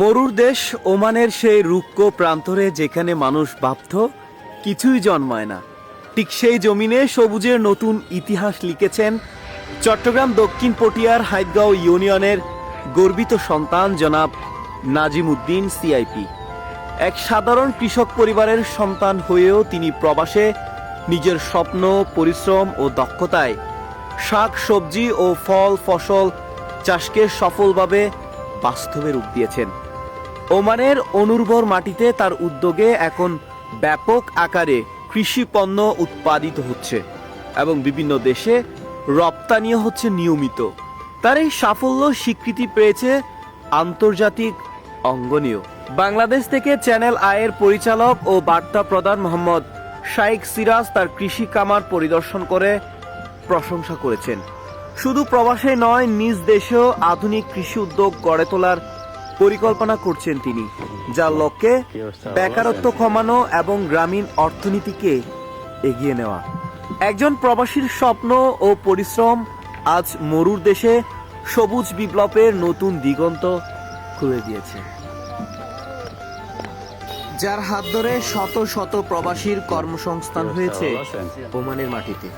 মরুর দেশ ওমানের সেই রুক্ষ প্রান্তরে যেখানে মানুষ ভাবত কিছুই জন্মায় না। ঠিক সেই জমিনে সবুজের নতুন ইতিহাস লিখেছেন চট্টগ্রাম দক্ষিণ পটিয়ার হাইদগাঁও ইউনিয়নের গর্বিত সন্তান জনাব নাজিম উদ্দিন সিআইপি। এক সাধারণ কৃষক পরিবারের সন্তান হয়েও তিনি প্রবাসে নিজের স্বপ্ন, পরিশ্রম ও দক্ষতায় শাক, সবজি ও ফল, ফসল চাষকে সফলভাবে বাস্তবে রূপ দিয়েছেন। ওমানের অনুর্বর মাটিতে তার উদ্যোগে এখন ব্যাপক আকারে কৃষি পণ্য উৎপাদিত হচ্ছে এবং বিভিন্ন দেশে রপ্তানিও হচ্ছে নিয়মিত। তার এই সাফল্য স্বীকৃতি পেয়েছে আন্তর্জাতিক অঙ্গনীয় বাংলাদেশ থেকে চ্যানেল আয়ের পরিচালক ও বার্তা প্রদান মোহাম্মদ শাইখ সিরাজ তার কৃষি কামার পরিদর্শন করে প্রশংসা করেছেন। শুধু প্রবাসে নয়, নিজ দেশেও আধুনিক কৃষি উদ্যোগ গড়ে তোলার পরিকল্পনা করছেন তিনি যার লক্ষ্যে বেকারত্ব কমানো এবং গ্রামীণ অর্থনীতিকে এগিয়ে নেওয়া। একজন প্রবাসীর স্বপ্ন ও পরিশ্রম আজ মরুর দেশে সবুজ বিপ্লবের নতুন দিগন্ত খুলে দিয়েছে। যার হাত ধরে শত শত প্রবাসীর কর্মসংস্থান হয়েছে ওমানের মাটিতে।